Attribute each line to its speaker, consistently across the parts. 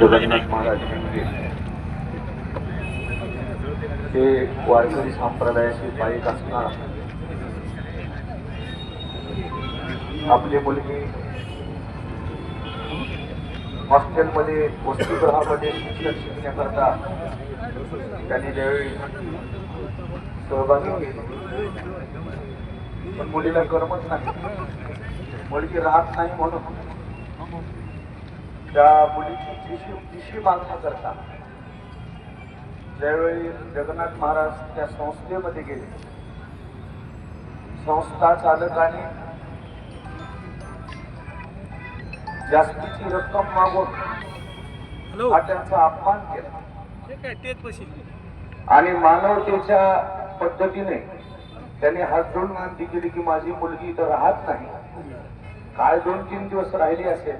Speaker 1: जगन्नाथ महाराज ते वारकरी संप्रदायाशी पायिक असणार आपली मुलगी हॉस्टेलमध्ये वसतिगृहामध्ये शिक्षण शिकण्याकरता त्यांनी ज्यावेळी सहभागी केले पण मुलीला करमत नाही. मुलगी राहत नाही म्हणून त्या मुलीची दिशी दिशी मागण्याकरता ज्यावेळी जगन्नाथ महाराज त्या संस्थेमध्ये गेले संस्था चालकाने जास्तीची रक्कम मागून
Speaker 2: हॅलो.
Speaker 1: हा त्यांचा अपमान केला.
Speaker 2: हे
Speaker 1: आणि मानवतेच्या पद्धतीने त्यांनी हात जोडून विनंती केली की माझी मुलगी इथं राहत नाही. काय दोन तीन दिवस राहिली असेल.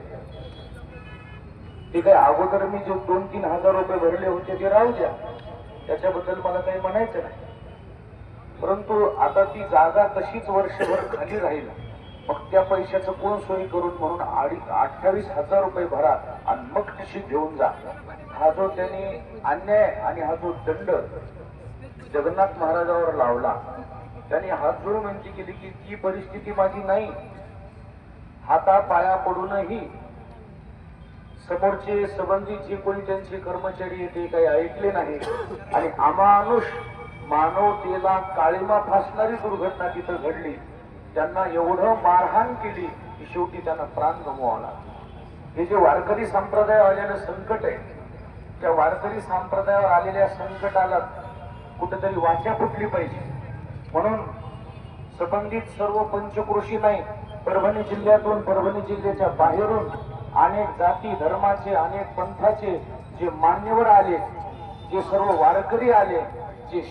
Speaker 1: ते काय अगोदर मी जे दोन तीन हजार रुपये भरले होते ते राहू द्या. त्याच्याबद्दल मला काही म्हणायचं नाही. परंतु आता ती जागा तशीच वर्षभर खाली राहील. मग त्या पैशाचं कोण सोयी करून म्हणून अडीच अठ्ठावीस हजार रुपये भरा आणि मग तशी घेऊन जा. हा जो त्यांनी अन्याय आणि हा जो दंड जगन्नाथ महाराजावर लावला त्यांनी हात जोडून विनंती केली की ती परिस्थिती माझी नाही. हाता पाया पडूनही समोरचे संबंधित जे कोणी त्यांचे कर्मचारी ते काही ऐकले नाही आणि अमानुष मानवतेला काळीमा फासणारी दुर्घटना तिथं घडली. त्यांना एवढं मारहाण केली की शेवटी त्यांना प्राण गमवावा लागला. हे जे वारकरी संप्रदाय आलेलं संकट आहे त्या वारकरी संप्रदायावर आलेल्या संकटाला कुठेतरी वाचा फुटली पाहिजे. म्हणून संबंधित सर्व पंचकृषी नाही परभणी जिल्ह्यातून परभणी जिल्ह्याच्या बाहेरून अनेक जाती धर्माचे अनेक पंथाचे जे मान्यवर आले जे सर्व वारकरी आले जे